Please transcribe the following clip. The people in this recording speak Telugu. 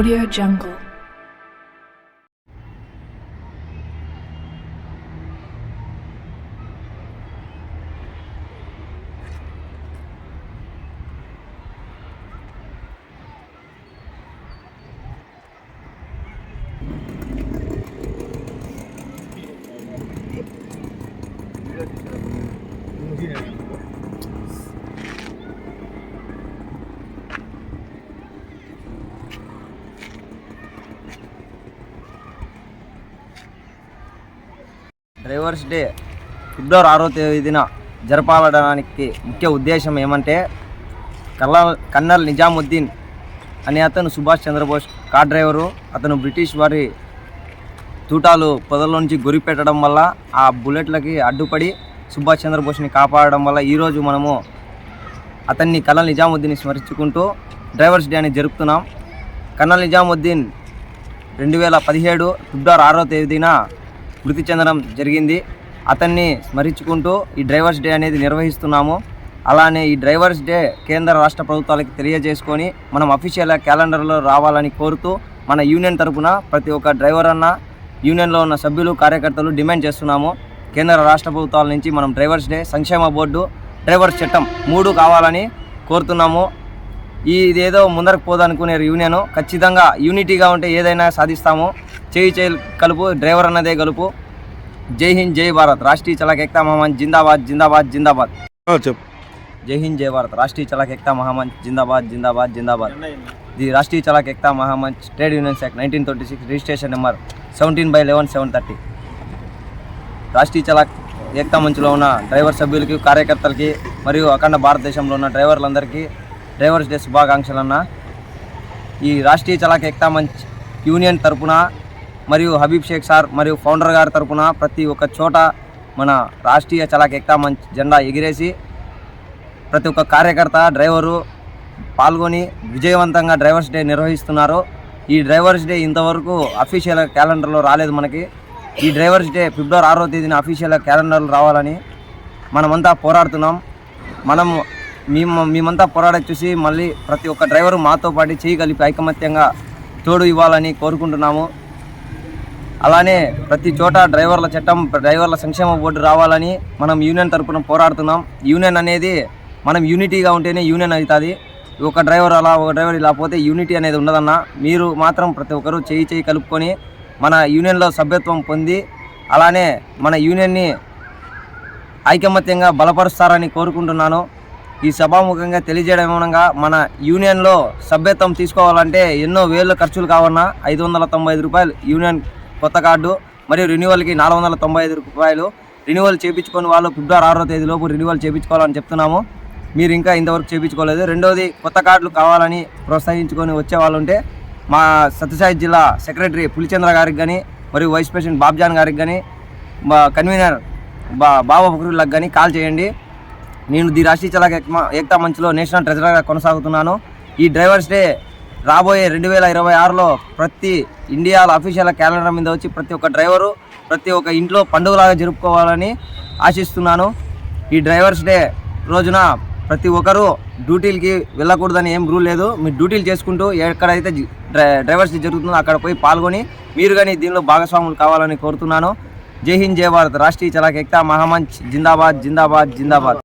Audio Jungle. డ్రైవర్స్ డే ఫిబ్రవరి ఆరో తేదీన జరపాలడానికి ముఖ్య ఉద్దేశం ఏమంటే కల్లా కన్నల్ నిజాముద్దీన్ అనే అతను సుభాష్ చంద్రబోస్ కార్ డ్రైవరు. అతను బ్రిటిష్ వారి తూటాలు పొదల్లో నుంచి గురి పెట్టడం వల్ల ఆ బుల్లెట్లకి అడ్డుపడి సుభాష్ చంద్రబోస్ని కాపాడడం వల్ల ఈరోజు మనము అతన్ని కన్నల్ నిజాముద్దీన్ స్మరించుకుంటూ డ్రైవర్స్ డే అని జరుపుతున్నాం. కన్నల్ నిజాముద్దీన్ రెండు వేల పదిహేడు ఫిబ్రవరి ఆరో తేదీన మృతి చెందడం జరిగింది. అతన్ని స్మరించుకుంటూ ఈ డ్రైవర్స్ డే అనేది నిర్వహిస్తున్నాము. అలానే ఈ డ్రైవర్స్ డే కేంద్ర రాష్ట్ర ప్రభుత్వాలకి తెలియజేసుకొని మనం అఫీషియల్ క్యాలెండర్లో రావాలని కోరుతూ మన యూనియన్ తరపున ప్రతి ఒక్క డ్రైవర్ అన్న యూనియన్లో ఉన్న సభ్యులు కార్యకర్తలు డిమాండ్ చేస్తున్నాము. కేంద్ర రాష్ట్ర ప్రభుత్వాల నుంచి మనం డ్రైవర్స్ డే సంక్షేమ బోర్డు డ్రైవర్స్ చట్టం మూడు కావాలని కోరుతున్నాము. ఈ ఇదేదో ముందరకు పోదనుకునే యూనియన్ ఖచ్చితంగా యూనిటీగా ఉంటే ఏదైనా సాధిస్తాము. చేయి చేయి కలుపు డ్రైవర్ అన్నదే కలుపు. జై హింద్ జై భారత్. రాష్ట్రీయ చలక్ ఎక్తా మహామంచ్ జిందాబాద్ జిందాబాద్ జిందాబాద్. చెప్పు. జై హింద్ జై భారత్. రాష్ట్రీయ చలక్ ఎక్తా మహామంచ్ జిందాబాద్ జిందాబాద్ జిందాబాద్. The Rashtriya Chalak Ekta Mahamanch trade unions act nineteen twenty six registration number seventeen by eleven seven thirty. Rashtriya Chalak Ekta మంచ్లో ఉన్న డ్రైవర్ సభ్యులకి కార్యకర్తలకి మరియు అఖండ భారతదేశంలో ఉన్న డ్రైవర్లందరికీ డ్రైవర్స్ డే శుభాకాంక్షలు అన్న ఈ రాష్ట్రీయ చలాక్ ఏక్తా మంచ్ యూనియన్ తరపున మరియు హబీబ్ షేక్ సార్ మరియు ఫౌండర్ గారి తరఫున ప్రతి ఒక్క చోట మన రాష్ట్రీయ చలాక్ ఎక్తా మంచి జెండా ఎగిరేసి ప్రతి ఒక్క కార్యకర్త డ్రైవరు పాల్గొని విజయవంతంగా డ్రైవర్స్ డే నిర్వహిస్తున్నారు. ఈ డ్రైవర్స్ డే ఇంతవరకు అఫీషియల్ క్యాలెండర్లో రాలేదు మనకి. ఈ డ్రైవర్స్ డే ఫిబ్రవరి ఆరో తేదీన అఫీషియల్ క్యాలెండర్లు రావాలని మనమంతా పోరాడుతున్నాం. మనం మేము మేమంతా పోరాడే చూసి మళ్ళీ ప్రతి ఒక్క డ్రైవరు మాతో పాటు చేయి కలిపి ఐకమత్యంగా తోడు ఇవ్వాలని కోరుకుంటున్నాము. అలానే ప్రతి చోట డ్రైవర్ల చట్టం డ్రైవర్ల సంక్షేమ బోర్డు రావాలని మనం యూనియన్ తరపున పోరాడుతున్నాం. యూనియన్ అనేది మనం యూనిటీగా ఉంటేనే యూనియన్ అవుతుంది. ఒక డ్రైవర్ అలా ఒక డ్రైవర్ ఇలా పోతే యూనిటీ అనేది ఉండదన్న మీరు మాత్రం ప్రతి ఒక్కరూ చేయి చేయి కలుపుకొని మన యూనియన్లో సభ్యత్వం పొంది అలానే మన యూనియన్ని ఐకమత్యంగా బలపరుస్తారని కోరుకుంటున్నాను. ఈ సభాముఖంగా తెలియజేయడం మన యూనియన్లో సభ్యత్వం తీసుకోవాలంటే ఎన్నో వేల ఖర్చులు కావన్నా ఐదు వందల తొంభై ఐదు రూపాయలు యూనియన్ కొత్త కార్డు మరియు రెన్యువల్కి నాలుగు వందల తొంభై ఐదు రూపాయలు. రెన్యువల్ చేయించుకొని వాళ్ళు ఫిబ్రవరి ఆరో తేదీలోపు రెన్యువల్ చేయించుకోవాలని చెప్తున్నాము. మీరు ఇంకా ఇంతవరకు చేయించుకోలేదు రెండోది కొత్త కార్డులు కావాలని ప్రోత్సహించుకొని వచ్చే వాళ్ళు ఉంటే మా సత్యసాయి జిల్లా సెక్రటరీ పులిచంద్ర గారికి కానీ మరియు వైస్ ప్రెసిడెంట్ బాబ్జాన్ గారికి కానీ మా కన్వీనర్ బా బాబా ఫక్రుల్లకు కానీ కాల్ చేయండి. నేను ది రాష్ట్రీయ చలాక్ ఏక్తా మంచ్లో నేషనల్ ట్రెజరర్గా కొనసాగుతున్నాను. ఈ డ్రైవర్స్ డే రాబోయే రెండు వేల ఇరవై ఆరులో ప్రతి ఇండియాలో అఫీషియల్ క్యాలెండర్ మీద వచ్చి ప్రతి ఒక్క డ్రైవరు ప్రతి ఒక్క ఇంట్లో పండుగలాగా జరుపుకోవాలని ఆశిస్తున్నాను. ఈ డ్రైవర్స్ డే రోజున ప్రతి ఒక్కరూ డ్యూటీలకి వెళ్ళకూడదని ఏం రూల్ లేదు. మీరు డ్యూటీలు చేసుకుంటూ ఎక్కడైతే డ్రై- డ్రైవర్స్ డే జరుగుతుందో అక్కడ పోయి పాల్గొని మీరు కానీ దీనిలో భాగస్వాములు కావాలని కోరుతున్నాను. జై హింద్ జై భారత్. రాష్ట్రీయ చలాక్ ఎక్తా మహామంచ్ జిందాబాద్ జిందాబాద్ జిందాబాద్.